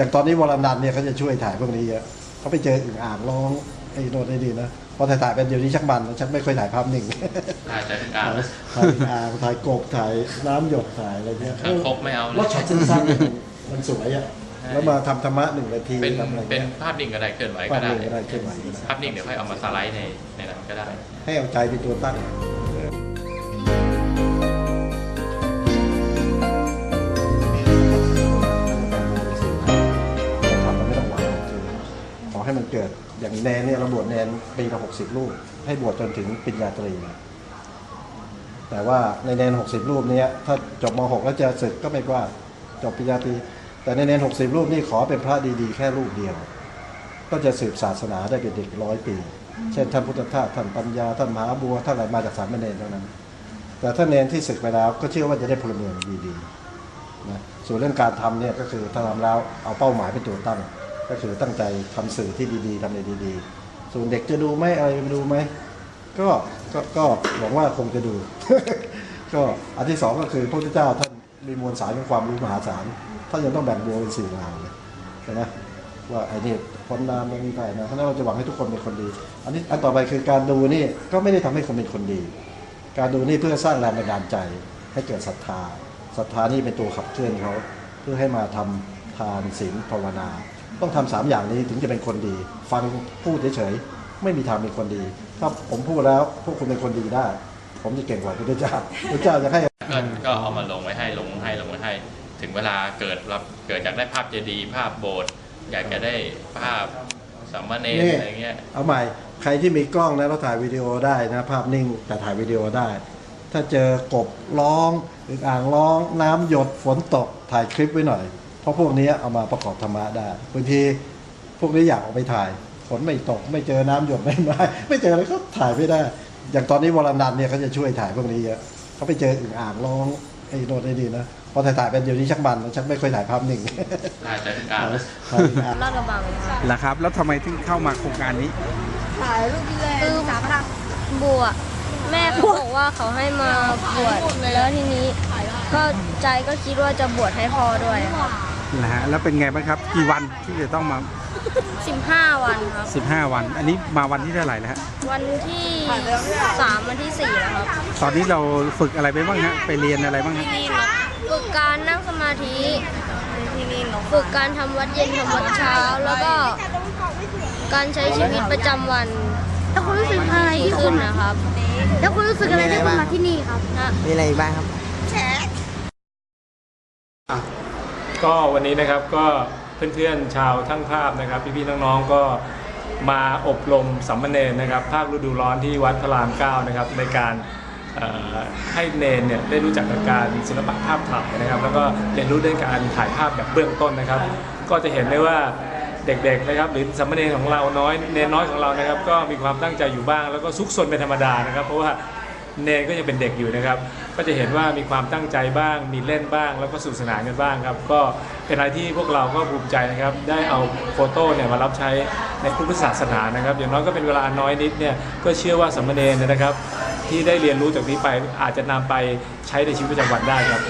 อย่างตอนนี้วรนันท์เนี่ยเขาจะช่วยถ่ายพวกนี้เยอะเขาไปเจออึ่งอ่างร้องไอ้โน่นไอ้นี่นะพอถ่ายถ่ายๆเป็นเดี๋ยวนี้ชักมันชักไม่ค่อยถ่ายภาพนิ่งถ่ายแต่อึ่งอ่างถ่ายอึ่งอ่างถ่ายกบถ่ายน้ำหยดถ่ายอะไรเงี้ยคางคกไม่เอาเลแล้วยช็อตสั้นๆเนี่ยมันสวยอะใช่แล้วมาทำธรรมะหนึ่งนาทีเป็นทำอะไรเป็นเงี้ยภาพนิ่งก็ได้เคลื่อนไหวภาก็พได้นิ่งก็ได้เคลื่อนไหวก็ได้ภาพนิ่งเดี๋ยวค่อยเอามาสไลด์ในในนั้นก็ได้ ให้เอาใจเป็นตัวตั้ง อให้มันเกิดอย่างแนนเนี่ยเราบวชแนนปีละหกสิบรูป ให้บวชจนถึงปริญญาตรี แต่ว่าในแนนหกสิบรูปเนี้ยถ้าจบมหกแล้วจะศึกก็ไม่ว่าจบปริญญาตรี แต่ในแนนหกสิบรูปนี่ขอเป็นพระดีๆ แค่รูปเดียว ก็จะสืบศาสนาได้เป็นเด็กร้อยปี เช่นท่านพุทธทาสท่านปัญญาท่านมหาบัวท่านอะไรมาจากสามเณรเท่านั้น แต่ถ้าเนนที่ศึกไปแล้วก็เชื่อว่าจะได้พลเมืองดีๆนะส่วนเรื่องการทำเนี่ยก็คือถ้าทำแล้วเอาเป้าหมายเป็นตัวตั้ง ก็คือตั้งใจทำสื่อที่ดีๆทำในดีๆ ส่วนเด็กจะดูไหมอะไรจะดูไหมก็ก็ก็หวังว่าคงจะดู ก็อันที่สองก็คือพระพุทธเจ้าท่านมีมวลสารของความรู้มหาศาลท่านยังต้องแบ่งบัวเป็นสี่งานเลยใช่ไหมว่าไอ้นี่พ้นน้ำไม่มีใครนะเพราะนั้นเราจะหวังให้ทุกคนเป็นคนดี อันนี้อันต่อไปคือการดูนี่ก็ไม่ได้ทำให้คนเป็นคนดี การดูนี่เพื่อสร้างแรงบันดาลใจ ให้เกิดศรัทธาศรัทธานี่เป็นตัวขับเคลื่อนเขาเพื่อให้มาทำทานศีลภาวนา ต้องทำสามอย่างนี้ถึงจะเป็นคนดี ฟังพูดเฉยๆไม่มีทางเป็นคนดี ถ้าผมพูดแล้วพวกคุณเป็นคนดีได้ ผมจะเก่งกว่าพระเจ้าพระเจ้าจะให้ก็ก็เอามาลงไว้ให้ลงให้ลงไว้ให้ ถึงเวลาเกิดรับเกิดอยากได้ภาพเจดีย์ภาพโบสถ์อยากจะได้ภาพสามเณรนี่อะไรเงี้ยเอาใหม่ใครที่มีกล้องนะเราถ่ายวิดีโอได้นะภาพนิ่งแต่ถ่ายวิดีโอได้ ถ้าเจอกบร้องอึ่งอ่างร้อง น้ำหยดฝนตกถ่ายคลิปไว้หน่อย เพราะพวกนี้เอามาประกอบธรรมะได้บางทีพวกนี้อยากออกไปถ่ายฝนไม่ตก ไม่เจอน้ำหยดไม่ไม้ไม่เจออะไรก็ถ่ายไม่ได้ อย่างตอนนี้วรนันท์เนี่ยเขาจะช่วยถ่ายพวกนี้เยอะเขาไปเจออึ่งอ่างร้องไอ้โน่นไอ้นี่นะพอถ่ายถ่ายๆเป็นเดี๋ยวนี้ชักมันชักไม่ค่อยถ่ายภาพนิ่งถ่ายแต่อึ่งอ่างถ่ายอึ่งอ่างลาดกระบังครับล่ะครับ แล้วทำไมถึงเข้ามาโครงการนี้คือบัวแม่เขาบอกว่าเขาให้มาบวชแล้วทีนี้ ก็ใจก็คิดว่าจะบวชให้พ่อด้วยครับ นะฮะแล้วเป็นไงบ้างครับกี่วันที่จะต้องมา 15 วันครับ 15 วัน อันนี้มาวันที่เท่าไหร่แล้วฮะวันที่ 3 วันที่ 4 แล้วครับตอนนี้เราฝึกอะไรไปบ้างฮะไปเรียนอะไรบ้างฮะฝึกการนั่งสมาธิฝึกการทำวัดเย็นทำวัดเช้า แล้วก็การใช้ชีวิตประจำวันแล้วคุณรู้สึกอะไรดีที่คุขึ้ณนนะครับ แล้วคุณรู้สึกอะไรที่คุณมาที่นี่ครับนะมีอะไรอีกบ้างครับ ก็วันนี้นะครับก็เพื่อนๆชาวทั้งภาพนะครับ พี่ๆน้องๆก็มาอบรมสัมมเนรนะครับ ภาคฤดูร้อนที่วัดพระรามเก้านะครับ ในการให้เนรเนี่ยได้รู้จักกับการศิลปะภาพถ่ายนะครับ แล้วก็เรียนรู้เรื่องการถ่ายภาพแบบเบื้องต้นนะครับ ก็จะเห็นได้ว่าเด็กๆนะครับหรือสัมมเนรของเราน้อยเนรน้อยของเรานะครับ ก็มีความตั้งใจอยู่บ้างแล้วก็ซุกซนเป็นธรรมดานะครับ เพราะว่า เนนก็ยังเป็นเด็กอยู่นะครับ ก็จะเห็นว่ามีความตั้งใจบ้าง มีเล่นบ้าง แล้วก็สนุขสนานกันบ้างครับ ก็เป็นอะไรที่พวกเราก็ภูมิใจนะครับ ได้เอาโฟโต้เนี่ยมารับใช้ในพุทธศาสนานะครับ อย่างน้อยก็เป็นเวลาน้อยนิดเนี่ย ก็เชื่อว่าสามเณรเนยนะครับ ที่ได้เรียนรู้จากนี้ไปอาจจะนำไปใช้ในชีวิตประจำวันได้ครับ